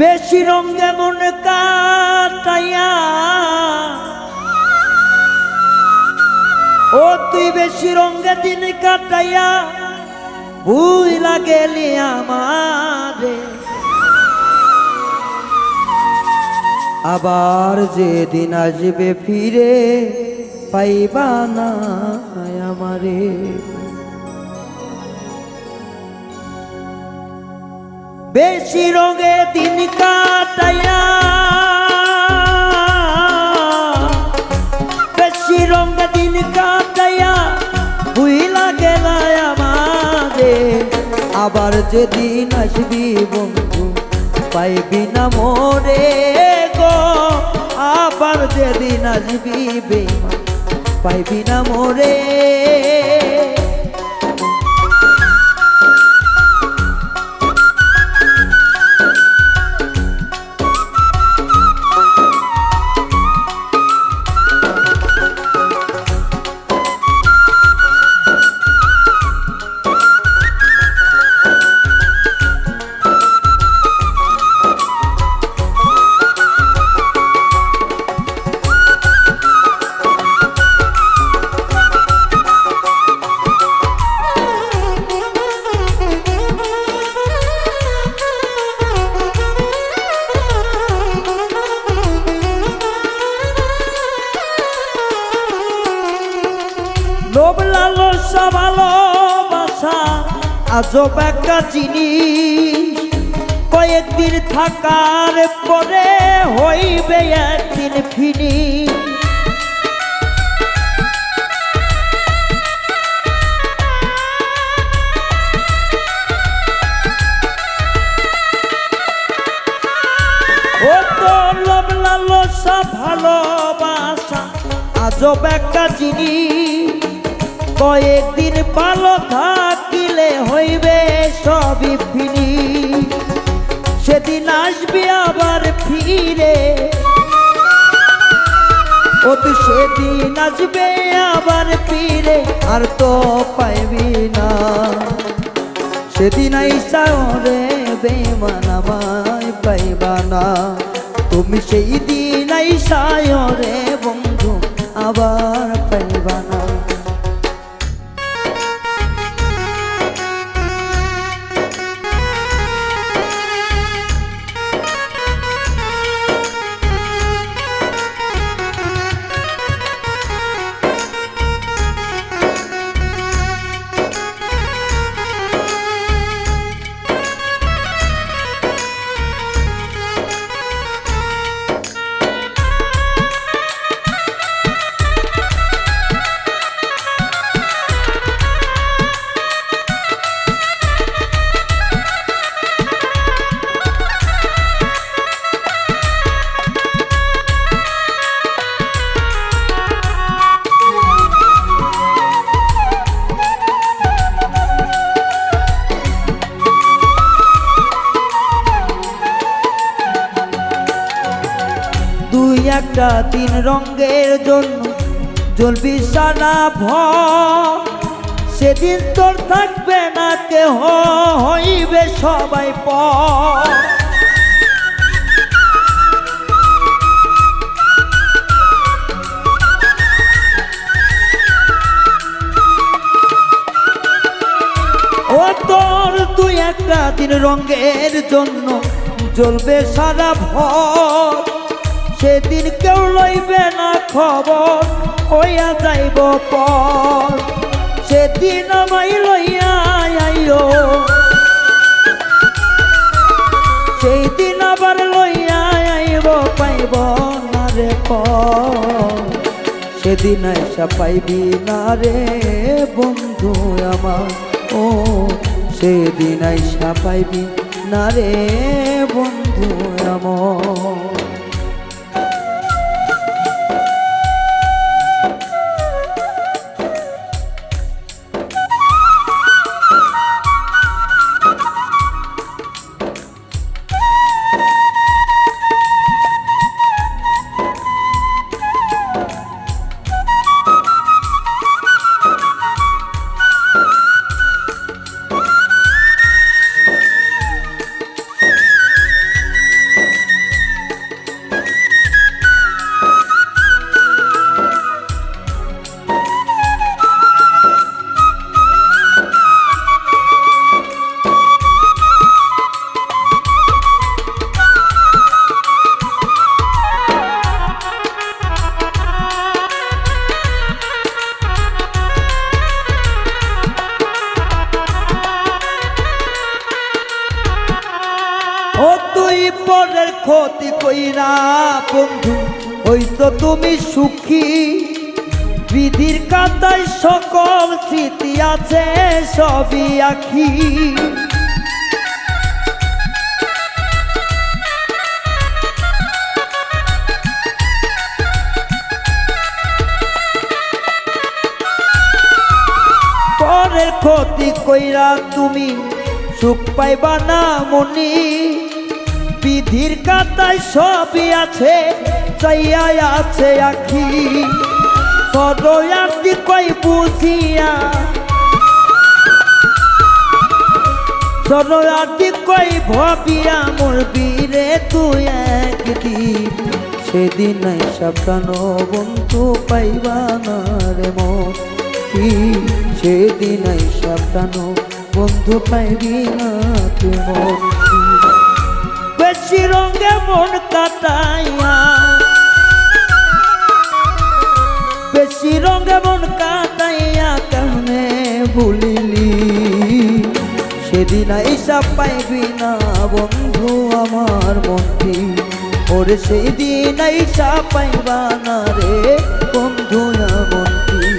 বেশি রঙে মন কাটাইয়া, ও তুই বেশি রঙে দিন কাটাইয়া বুইলা গেলি আমারে। আবার যেদিন আসবে ফিরে পাইবা না আমারে। বেশি রঙে দিন কাটাইয়া। বেশি রঙে দিন কাটাইয়া বুইলা গেলায় আমাদের আবার যেদিন আসবি বন্ধু, পাইবি না মোরে গো। আবার যেদিন আসবি বেমা পাইবি না মোরে লালসা ভালোবাসা। আজব একটা জিনিস। কয়েকদিন থাকার পরে হইবে একদিন ফিনি ভালোবাসা, আজব একটা জিনিস। কয়েকদিন ভালো থাকিলে হইবে সবই ফিনি সেদিন আসবি আবার ফিরে। ও সেদিন আসবে আবার ফিরে, আর তো পাইবি না। সেদিন আইসা রে বেমান আমায় পাইবা না। তুমি সেই দিন আইসা রে বন্ধু আবার পাইবা না। তিন রঙের জন্য জ্বলবি সারা ভর। সেদিন তোর থাকবে না কেহ, হইবে সবাই পর। ও তোর একটা দিন রঙের জন্য জ্বলবে সারা ভর। সেদিন খবর হইয়া যাইব পর। সেদিন আমায় লইয়া আইও। সেই দিন আবার লইয়া আইব, পাইব না রে সেদিন আইসা পাইবি না রে বন্ধু আমার। ও, সেদিন আইসা পাইবি না রে বন্ধু আমার। কইরা বন্ধু, ওই তো তুমি সুখী। বিধির কাতায় সকল স্মৃতি আছে, সবই আখি। ক্ষতি কইরা তুমি সুখ পাইবা না মনি। বিধির কাতায় সবই আছে চাইয়া আছে আখি। সদয়ার্থী কই বুঝিয়া। সদয়ার্থী কই ভাবিয়া মোর বীরে তুই একদিন সেদিন নাই সাবধানো বন্ধু পাইবা না রে কি। সেদিন নাই সাবধানো বন্ধু পাইবি না তুই কি? বেশি মন কাটাইয়া। বেশি রঙে মন কাটাইয়া কেমনে ভুলিলি? সেদিন আইসা পাইবি না বন্ধু আমার মন্ত্রী ওরে সেদিন আইসা পাইবা না রে বন্ধু মন্ত্রী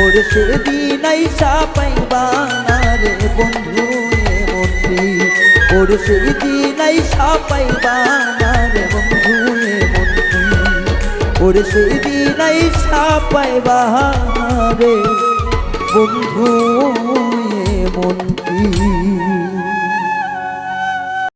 ওরে সেদিন আইসা পাইবা না রে বন্ধু ওরে সেদিন আইসা পাইবা না রে বন্ধু। ওর সেই নাই আইসা পাইবা রে বন্ধু মন কি